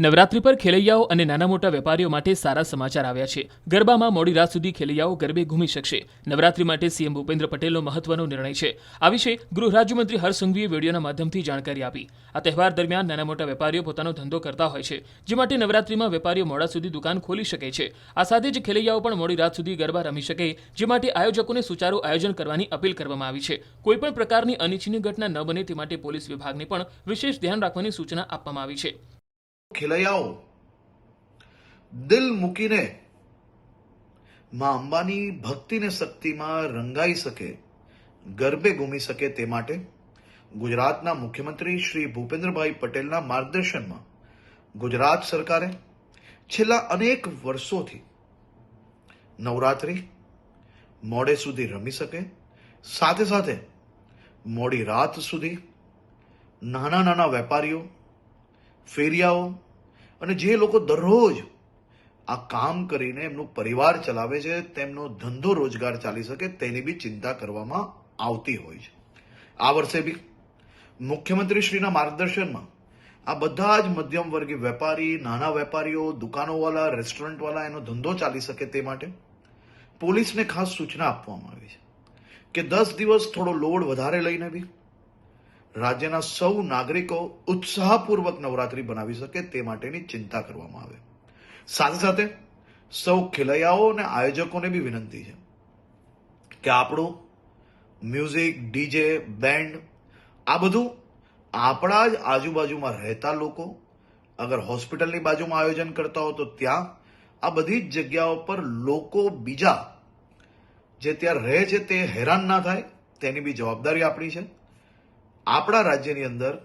નવરાત્રી પર ખેલૈયાઓ અને નાના મોટા વેપારીઓ માટે સારા સમાચાર આવ્યા છે. ગરબામાં મોડી રાત સુધી ખેલૈયાઓ ગરબે ઘૂમી શકશે. નવરાત્રી માટે સીએમ ભૂપેન્દ્ર પટેલનો મહત્વનો નિર્ણય છે. આ વિશે ગૃહ રાજ્યમંત્રી હરસંઘવીએ સંઘવીએ વિડીયોના માધ્યમથી જાણકારી આપી. આ તહેવાર દરમિયાન નાના મોટા વેપારીઓ પોતાનો ધંધો કરતા હોય છે, જે માટે નવરાત્રીમાં વેપારીઓ મોડા સુધી દુકાન ખોલી શકે છે. આ સાથે જ ખેલૈયાઓ પણ મોડી રાત સુધી ગરબા રમી શકે, જે માટે આયોજકોને સુચારું આયોજન કરવાની અપીલ કરવામાં આવી છે. કોઈપણ પ્રકારની અનિચ્છનીય ઘટના ન બને તે માટે પોલીસ વિભાગને પણ વિશેષ ધ્યાન રાખવાની સૂચના આપવામાં આવી છે. ખેલૈયાઓ. દિલ મૂકીને માં અંબાની ભક્તિને શક્તિમાં રંગાઈ શકે, ગરબે ઘૂમી શકે તે માટે ગુજરાતના મુખ્યમંત્રી શ્રી ભૂપેન્દ્રભાઈ પટેલના માર્ગદર્શનમાં ગુજરાત સરકારે છેલ્લા અનેક વર્ષોથી નવરાત્રિ મોડે સુધી રમી શકે, સાથે સાથે મોડી રાત સુધી નાના નાના વેપારીઓ, ફેરિયાઓ અને જે લોકો દરરોજ આ કામ કરીને એમનું પરિવાર ચલાવે છે, તેમનો ધંધો રોજગાર ચાલી શકે, તેની બી ચિંતા કરવામાં આવતી હોય છે. આ વર્ષે બી મુખ્યમંત્રીશ્રીના માર્ગદર્શનમાં આ બધા જ મધ્યમ વર્ગીય વેપારી, નાના વેપારીઓ દુકાનોવાળા રેસ્ટોરન્ટવાળા એનો ધંધો ચાલી શકે તે માટે પોલીસને ખાસ સૂચના આપવામાં આવી છે કે દસ દિવસ થોડો લોડ વધારે લઈને બી રાજ્યના સૌ નાગરિકો ઉત્સાહપૂર્વક નવરાત્રી બનાવી શકે તે માટેની ચિંતા કરવામાં આવે. સાથે સાથે સૌ ખેલૈયાઓ અને આયોજકોને બી વિનંતી છે કે આપણું મ્યુઝિક, ડીજે, બેન્ડ, આ બધું આપણા જ આજુબાજુમાં રહેતા લોકો અગર હોસ્પિટલની બાજુમાં આયોજન કરતા હો તો ત્યાં આ બધી જ જગ્યાઓ પર લોકો બીજા જે ત્યાં રહે છે તે હેરાન ના થાય તેની બી જવાબદારી આપણી છે. આપણા રાજ્યની અંદર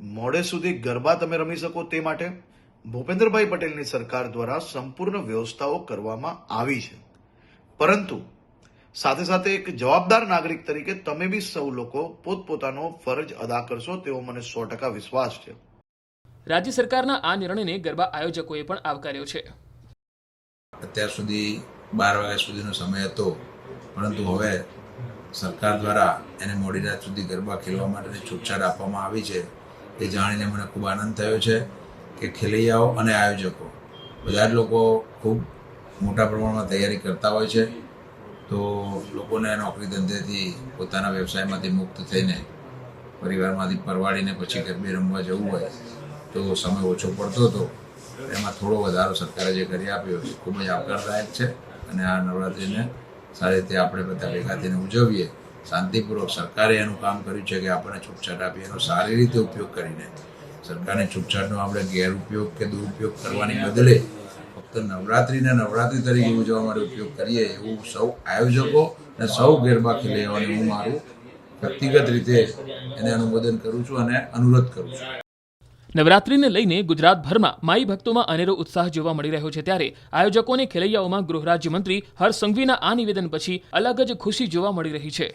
મોડે સુધી ગરબા તમે રમી શકો તે માટે ભૂપેન્દ્રભાઈ પટેલની સરકાર દ્વારા સંપૂર્ણ વ્યવસ્થાઓ કરવામાં આવી છે. પરંતુ સાથે સાથે એક જવાબદાર નાગરિક તરીકે તમે બી સૌ લોકો પોતપોતાનો ફરજ અદા કરશો તેવો મને સો ટકા વિશ્વાસ છે. રાજ્ય સરકારના આ નિર્ણયને ગરબા આયોજકોએ પણ આવકાર્યો છે. અત્યાર સુધી બાર વાગ્યા સુધીનો સમય હતો પરંતુ હવે સરકાર દ્વારા એને મોડી રાત સુધી ગરબા ખેલવા માટેની છૂટછાટ આપવામાં આવી છે, એ જાણીને મને ખૂબ આનંદ થયો છે કે ખેલૈયાઓ અને આયોજકો બધા જ લોકો ખૂબ મોટા પ્રમાણમાં તૈયારી કરતા હોય છે. તો લોકોને નોકરી ધંધેથી પોતાના વ્યવસાયમાંથી મુક્ત થઈને પરિવારમાંથી પરવાડીને પછી ગરબે રમવા જવું હોય તો સમય ઓછો પડતો હતો. એમાં થોડો વધારો સરકારે જે કરી આપ્યો એ ખૂબ જ આવકારદાયક છે અને આ નવરાત્રિને સારી રીતે આપણે બધા ભેગા થઈને ઉજવીએ, શાંતિપૂર્વક સરકારે એનું કામ કર્યું છે કે આપણને છૂટછાટ આપી, એનો સારી રીતે ઉપયોગ કરીને. સરકારને છૂટછાટનો આપણે ગેરઉપયોગ કે દુરુપયોગ કરવાની બદલે ફક્ત નવરાત્રિને નવરાત્રિ તરીકે ઉજવવા માટે ઉપયોગ કરીએ એવું સૌ આયોજકો અને સૌ ગરબા લેવાની હું મારું વ્યક્તિગત રીતે એને અનુમોદન કરું છું અને અનુરોધ કરું છું. નવરાત્રીને લઈને ગુજરાતભરમાં માઈ ભક્તોમાં અનેરો ઉત્સાહ જોવા મળી રહ્યો છે ત્યારે આયોજકોને ખેલૈયાઓમાં ગૃહ રાજ્યમંત્રી હર્ષ સંઘવીના આ નિવેદન પછી અલગ જ ખુશી જોવા મળી રહી છે.